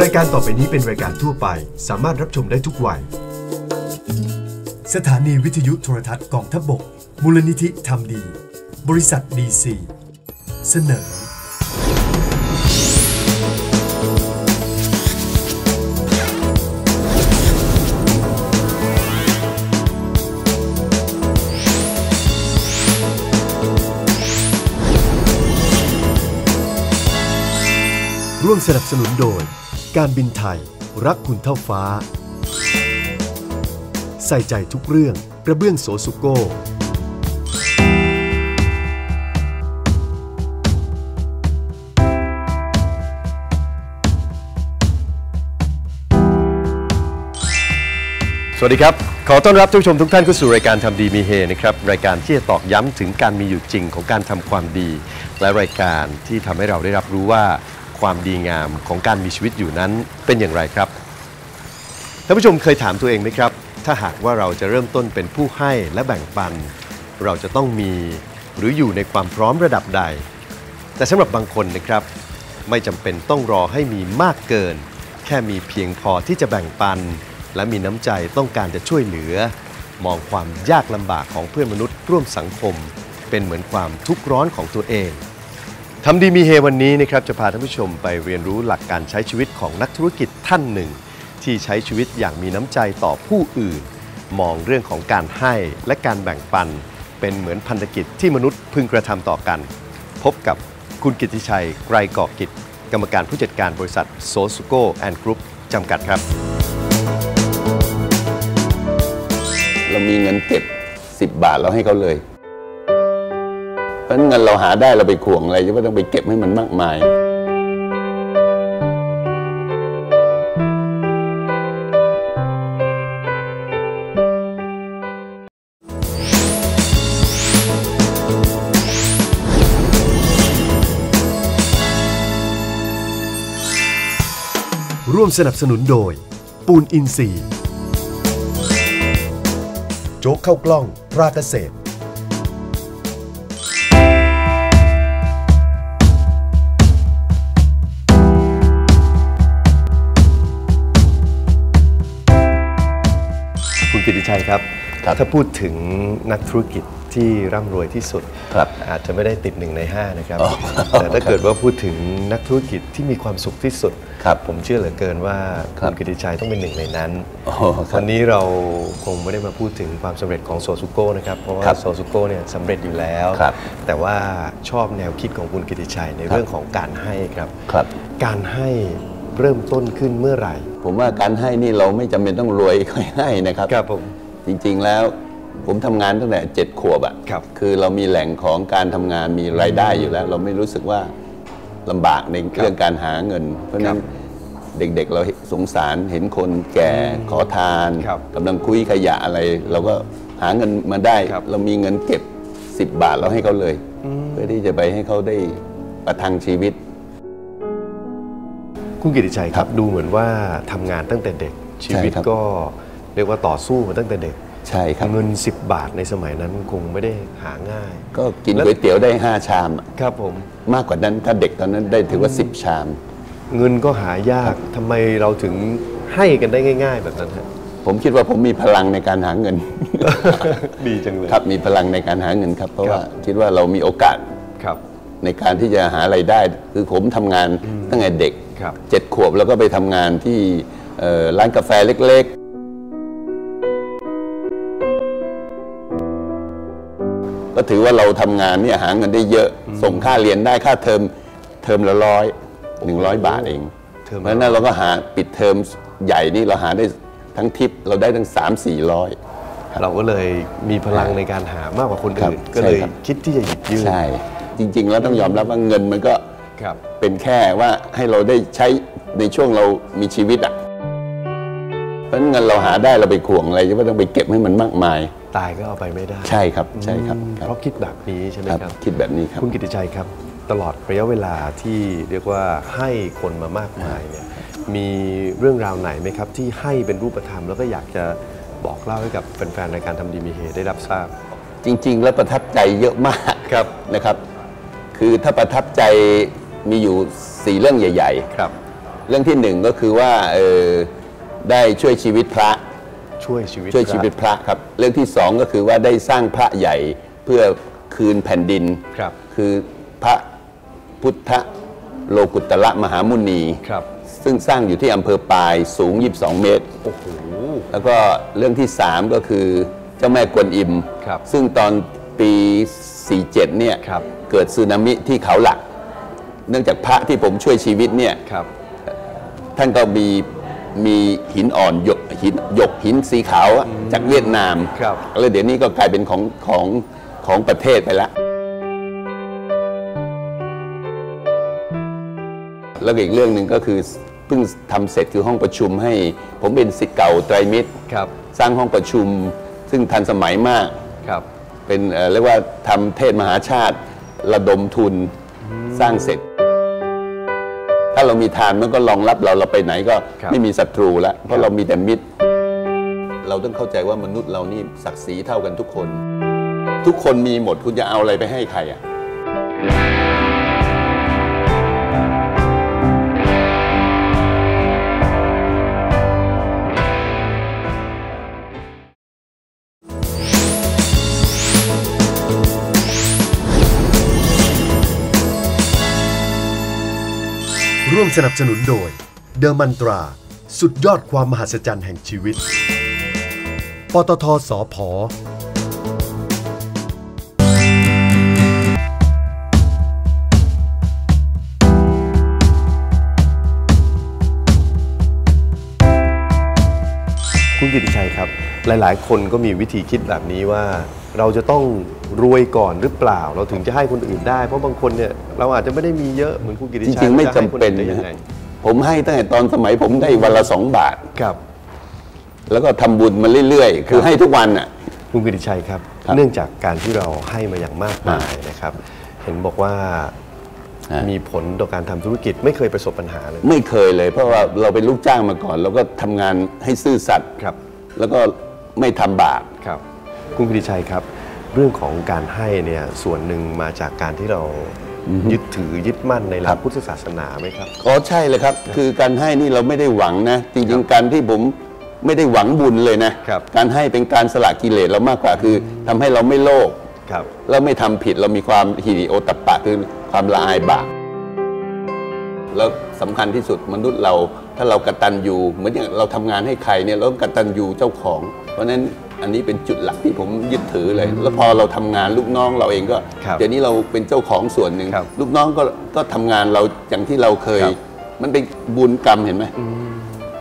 รายการต่อไปนี้เป็นรายการทั่วไป สามารถรับชมได้ทุกวัย สถานีวิทยุโทรทัศน์กองทัพบกมูลนิธิทำดี บริษัทดีซี เสนอ วมสนับสนุนโดย การบินไทย รักคุณเท่าฟ้า ใส่ใจทุกเรื่องกระเบื้องโสสุโก้สวัสดีครับ ขอต้อนรับท่านผู้ชมทุกท่านเข้าสู่รายการทำดีมีเฮนะครับ รายการที่จะตอกย้ำถึงการมีอยู่จริงของการทำความดี และรายการที่ทำให้เราได้รับรู้ว่า ความดีงามของการมีชีวิตอยู่นั้นเป็นอย่างไรครับท่านผู้ชมเคยถามตัวเองไหมครับ ถ้าหากว่าเราจะเริ่มต้นเป็นผู้ให้และแบ่งปัน เราจะต้องมีหรืออยู่ในความพร้อมระดับใด แต่สำหรับบางคนนะครับ ไม่จำเป็นต้องรอให้มีมากเกิน แค่มีเพียงพอที่จะแบ่งปัน และมีน้ำใจต้องการจะช่วยเหลือ มองความยากลำบากของเพื่อนมนุษย์ร่วมสังคม เป็นเหมือนความทุกข์ร้อนของตัวเอง ทำดีมีเฮวันนี้นะครับจะพาท่านผู้ชมไปเรียนรู้หลักการใช้ชีวิตของนักธุรกิจท่านหนึ่ง ที่ใช้ชีวิตอย่างมีน้ำใจต่อผู้อื่น มองเรื่องของการให้และการแบ่งปัน เป็นเหมือนพันธกิจที่มนุษย์พึงกระทำต่อกัน พบกับคุณกิติชัยไกรก่อกิจ กรรมการผู้จัดการบริษัทโซสุโกแอนด์กรุ๊ปจำกัดครับ เรามีเงินเก็บ 10 บาทเราให้เขาเลย เพราะเงินเราหาได้เราไปข่วงอะไรจะไม่ต้องไปเก็บให้มันมากมายร่วมสนับสนุนโดย ปูนอินซีย์โจ๊กเข้ากล้อง ราเกษตร คุณกิตติชัยครับครับ ถ้าพูดถึงนักธุรกิจที่ร่ำรวยที่สุดครับอาจจะไม่ได้ติดหนึ่งในห้านะครับอ๋อแต่ถ้าเกิดว่าพูดถึงนักธุรกิจที่มีความสุขที่สุดครับผมเชื่อเหลือเกินว่าครัคุบณกิตติชัยต้องเป็นหนึ่งในนั้นโอ้โหครับวันนี้เราคงไม่ได้มาพูดถึงความสำเร็จของโซซุโก้นะครับ เพราะว่าครับโซซุโก้เนี่ยสำเร็จอยู่แล้วครับแต่ว่าชอบแนวคิดของคุณกิตติชัยในครับเรื่องของการให้ครับครับการให้ เริ่มต้นขึ้นเมื่อไหร่ ผมว่าการให้นี่เราไม่จำเป็นต้องรวยค่อยให้นะครับครับผมจริงๆแล้วผมทำงานตั้งแต่เจ็ดขวบอะครับคือเรามีแหล่งของการทำงานมีรายได้อยู่แล้ว เราไม่รู้สึกว่าลำบากในเรื่องการหาเงิน เพราะฉะนั้นเด็กๆ เราสงสารเห็นคนแก่ขอทานครับกำลังคุยขยะอะไร เราก็หาเงินมาได้ครับเรามีเงินเก็บ 10 บาทเราให้เขาเลย เพื่อที่จะไปให้เขาได้ประทังชีวิต คุณกิติชัยครับดูเหมือนว่าทำงานตั้งแต่เด็ก ชีวิตใช่ครับก็เรียกว่าต่อสู้มาตั้งแต่เด็กใช่ครับเงิน 10 บาทในสมัยนั้นคงไม่ได้หาง่าย ก็กินแล้วก๋วยเตี๋ยวได้ 5 ชามอะครับผมมากกว่านั้นถ้าเด็กตอนนั้นได้ถือว่า 10 ชาม เงินก็หายากทำไมเราถึงให้กันได้ง่าย ๆ แบบนั้นฮะผมคิดว่าผมมีพลังในการหาเงิน ดีจังเลยครับมีพลังในการหาเงินครับ เพราะครับว่าคิดว่าเรามีโอกาสครับ ในการที่จะหาไรายได้ คือผมทำงานตั้งแต่เด็กครับ เจ็ดขวบแล้วก็ไปทำงานที่เอ่อร้านกาแฟเล็กๆ ก็ถือว่าเราทำงานเนี่ยหาเงินได้เยอะ ส่งค่าเรียนได้ค่าเทอมเทอมละร้อยหนึ่งร้อยบาทเองเทอมเพละราะฉะนั้นเราก็หาปิดเทอมใหญ่นี่เราหาได้ทั้งทริปเราได้ทั้งสามสี่ร้อยเราก็เลยมีพลังในการหามากกว่าคนครับอื่น ก็เลยใช่ครับคิดที่จะหยิบยื่นใช่ จริง ๆ แล้วต้องยอมรับว่าเงินมันก็ครับ เป็นแค่ว่าให้เราได้ใช้ในช่วงเรามีชีวิตอะเพราะฉะนั้นเงินเราหาได้เราไปข่วงอะไรจะไม่ต้องไปเก็บให้มันมากมาย ตายก็เอาไปไม่ได้ ใช่ครับใช่ครับอืมครับเพราะคิดแบบนี้ใช่ไหมครับครับ คิดแบบนี้ครับคุณกิติชัยครับ ตลอดระยะเวลาที่เรียกว่าให้คนมามากมายเนี่ยมีเรื่องราวไหนไหมครับ ที่ให้เป็นรูปธรรมแล้วก็อยากจะบอกเล่าให้กับแฟนๆรายการทำดีมีเฮได้รับทราบ จริง ๆ แล้วประทับใจเยอะมากครับนะครับ คือถ้าประทับใจ มีอยู่สี่เรื่องใหญ่ครับๆเรื่องที่หนึ่งก็คือว่าเออได้ช่วยชีวิตพระช่วยชีวิตช่วยชีวิตพระครับ เรื่องที่สองก็คือว่าได้สร้างพระใหญ่เพื่อคืนแผ่นดินครับ คือพระพุทธโลกุตระมหามุนีครับ ซึ่งสร้างอยู่ที่อำเภอปายสูง 22 เมตรโอ้โหแล้วก็เรื่องที่ 3 ก็คือเจ้าแม่กวนอิมครับซึ่งตอนปี 47 เนี่ยครับเกิดสึนามิที่เขาหลัก เนื่องจากพระที่ผมช่วยชีวิตเนี่ยครับท่านก็มีมีหินอ่อนหยกหินหยกหินสีขาวอะจากเวียดนามครับ แล้วเดี๋ยวนี้ก็กลายเป็นของของของประเทศไปแล้วแล้วก็อีกเรื่องหนึ่งก็คือเพิ่งทำเสร็จคือห้องประชุมให้ ผมเป็นสิทธิ์เก่าไตรมิตร ครับสร้างห้องประชุม ซึ่งทันสมัยมาก ครับ เป็นเอ่อเรียกว่าทำเทศมหาชาติ ระดมทุนสร้างเสร็จ ถ้าเรามีทานมันก็รองรับเราเราไปไหนก็ครับไม่มีศัตรูแล้วเพครัราะบเรามีแต่มิตร เราต้องเข้าใจว่ามนุษย์เรานี่ศักดิ์ศรีเท่ากันทุกคน ทุกคนมีหมดคุณจะเอาอะไรไปให้ใครอะ สนับสนุนโดย เดอร์มันตรา สุดยอดความมหัศจรรย์แห่งชีวิต ปตทสอพอ หลายๆ คนก็มีวิธีคิดแบบนี้ว่า เราจะต้องรวยก่อนหรือเปล่า เราถึงจะให้คนอื่นได้ เพราะบางคนเนี่ยเราอาจจะไม่ได้มีเยอะเหมือนคุณกิติจชัยริงๆ ไม่จะจำให้คเป็นอื่ได้นะยังฮะไงผมให้ตั้งแต่ตอนสมัยผมได้วันละสองบาท ครับ แล้วก็ทำบุญมาเรื่อยๆ คือให้ทุกวันอะ คุณกิติชัยครับ ครับเนื่องจากการที่เราให้มาอย่างมากมายนะครับ เห็นบอกว่าฮะ มีผลต่อการทำธุรกิจไม่เคยประสบปัญหาเลย ไม่เคยเลย เพราะว่าเราเป็นลูกจ้างมาก่อน แล้วก็ทำงานให้ซื่อสัตย์ครับ แล้วก็ ไม่ทำบาปครับคุณกิติชัยครับ เรื่องของการให้เนี่ยส่วนหนึ่งมาจากการที่เรายึดถือยึดมั่นในหลัครักบพุทธศาสนาไหมครับอ๋อใช่เลยครับ คือการให้นี่เราไม่ได้หวังนะจริงๆการที่ผมไม่ได้หวังบุญเลยนะครับการให้เป็นการสละกิเลสเรามากกว่าคือทำให้เราไม่โลภครับแล้วไม่ทำผิดเรามีความฮิริโอตปปะคือความละอายบาปแล้ว สำคัญที่สุดมนุษย์เรา ถ้าเรากตัญญูเหมือนอย่างเราทำงานให้ใครเนี่ยเราต้องกตัญญูเจ้าของ เพราะฉะนั้นอันนี้เป็นจุดหลักที่ผมยึดถือเลย แล้วพอเราทำงานลูกน้องเราเองก็ครับเดี๋ยวนี้เราเป็นเจ้าของส่วนหนึ่งครับลูกน้องก็ก็ทำงานเราอย่างที่เราเคยครับมันเป็นบุญกรรมเห็นไหม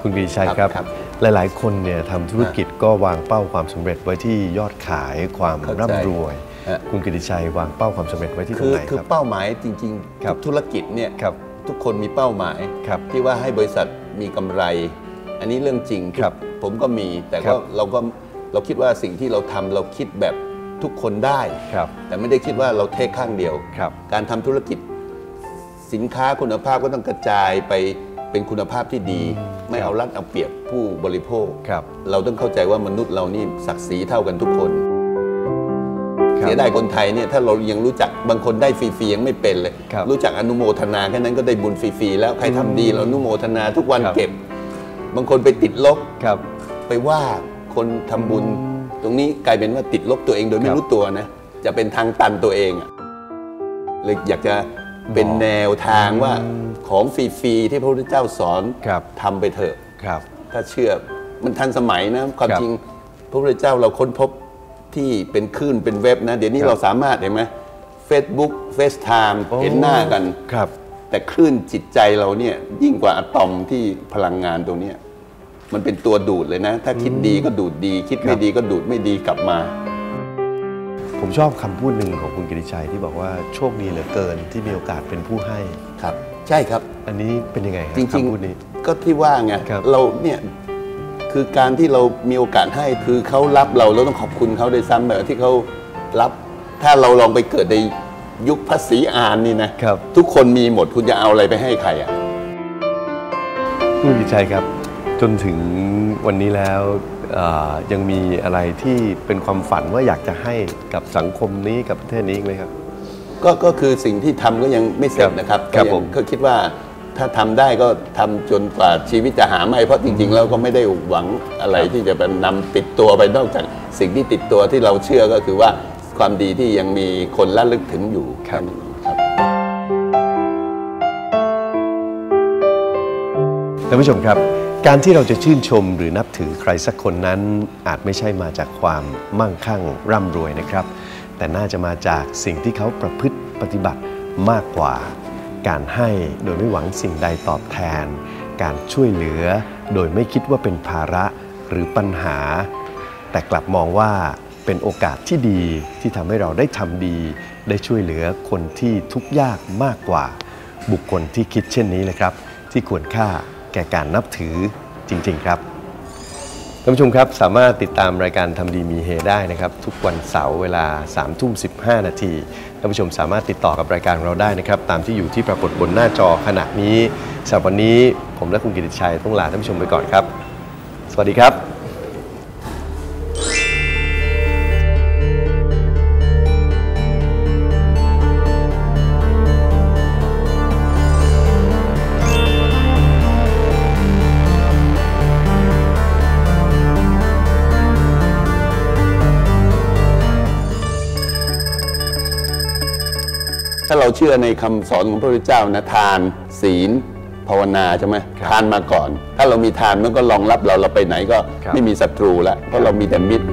คุณกิติชัยครับครับครับหลาย ๆ คนเนี่ยทำธุรกิจก็วางเป้าความสำเร็จไว้ที่ยอดขายความเข้าใจร่ำรวยฮะคุณกิติชัยวางเป้าความสำเร็จไว้ที่ตรคืงอไหนคือครับเป้าหมายจริงครับๆธุรกิจเนี่ยครับ ทุกคนมีเป้าหมายครับที่ว่าให้บริษัทมีกำไร อันนี้เรื่องจริงครับ ผมก็มีแต่ครัก็บเราก็เราคิดว่าสิ่งที่เราทำเราคิดแบบทุกคนได้ครับแต่ไม่ได้คิดว่าเราเทคข้างเดียวครับการทำธุรกิจสินค้าคุณภาพก็ต้องกระจายไปเป็นคุณภาพที่ดี ไม่เอารัดเอาเปรียบผู้บริโภคครับเราต้องเข้าใจว่ามนุษย์เรานี่ศักดิ์ศรีเท่ากันทุกคนครับเสียดายคนไทยเนี่ยถ้าเรายังรู้จักบางคนได้ฟรีๆยังไม่เป็นเลยครับรู้จักอนุโมทนาแค่นั้นก็ได้บุญฟรีๆแล้วใครทำดีเราอนุโมทนาทุกวันครับเก็บ บางคนไปติดลบครับไปว่าคนทำบุญ ตรงนี้กลายเป็นว่าติดลบตัวเองโดยไม่ครับรู้ตัวนะจะเป็นทางตันตัวเองอะเลยอยากจะเป็นบอกแนวทางว่าของฟรีๆที่พระพุทธเจ้าสอนครับทำไปเถอะครับถ้าเชื่อมันทันสมัยนะความครับจริงพระพุทธเจ้าเราค้นพบ ที่เป็นคลื่นเป็นเว็บนะ เดี๋ยวนี้ครับเราสามารถเห็นไหม Facebook FaceTime โอ้เห็นหน้ากันครับ แต่คลื่นจิตใจเราเนี่ยยิ่งกว่าอะตอมที่พลังงานตรงเนี้ยมันเป็นตัวดูดเลยนะ ถ้าคิดดีก็ดูดดี คิดคไม่รับดีก็ดูดไม่ดีกลับมา ผมชอบคำพูดหนึ่งของคุณกิติชัยที่บอกว่าโชคดีเหลือเกินที่มีโอกาสเป็นผู้ให้ครับ ใช่ครับ อันนี้เป็นยังไงครับจริงคำพูดนี้ๆก็ที่ว่าไงครับเราเนี่ย คือการที่เรามีโอกาสให้คือเขารับเราเราต้องขอบคุณเขาด้วยซ้ำแบบที่เขารับถ้าเราลองไปเกิดในยุคภาษีอานนี่นะครับ ทุกคนมีหมดคุณจะเอาอะไรไปให้ใครอะคุณกิติชัยครับ จนถึงวันนี้แล้วเอ่อยังมีอะไรที่เป็นความฝันว่าอยากจะให้กับสังคมนี้กับประเทศนี้อีกไหมครับ ก็ก็คือสิ่งที่ทำก็ยังไม่เสร็จครับนะครับครับก็ยังผม ก็คิดว่า ถ้าทำได้ก็ทำจนกว่าชีวิตจะหาไม่ เพราะจริงๆ แล้วก็ไม่ได้หวังอะไรที่จะเป็นนำติดตัวไปนอกจากสิ่งที่ติดตัวที่เราเชื่อก็คือว่าความดีที่ยังมีคนระลึกถึงอยู่ครับแนั้นเองครับท่านผู้ชมครับการที่เราจะชื่นชมหรือนับถือใครสักคนนั้น อาจไม่ใช่มาจากความมั่งคั่งร่ำรวยนะครับ แต่น่าจะมาจากสิ่งที่เขาประพฤติปฏิบัติมากกว่า การให้โดยไม่หวังสิ่งใดตอบแทน การช่วยเหลือ โดยไม่คิดว่าเป็นภาระหรือปัญหา แต่กลับมองว่าเป็นโอกาสที่ดีที่ทำให้เราได้ทำดี ได้ช่วยเหลือคนที่ทุกข์ยากมากกว่า บุคคลที่คิดเช่นนี้เลยครับ ที่ควรค่าแก่การนับถือจริง ๆ ครับท่านผู้ชมครับสามารถติดตามรายการทำดีมีเฮได้นะครับ ทุกวันเสาร์เวลา3ามทุ่มสินาที ท่านผู้ชมสามารถติดต่อกับรายการของเราได้นะครับ ตามที่อยู่ที่ปรากฏบนหน้าจอขณะนี้สำหรับวันนี้ผมและคุณกิติชัยต้องลาท่านผู้ชมไปก่อนครับ สวัสดีครับ เราเชื่อในคำสอนของพระพุทธเจ้านะทานศีลภาวนาใช่ไหมครับทานมาก่อน ถ้าเรามีทานมันก็รองรับเราเราไปไหนก็ครับไม่มีศัตรูแล้วเพราะเรามีแต่มิตร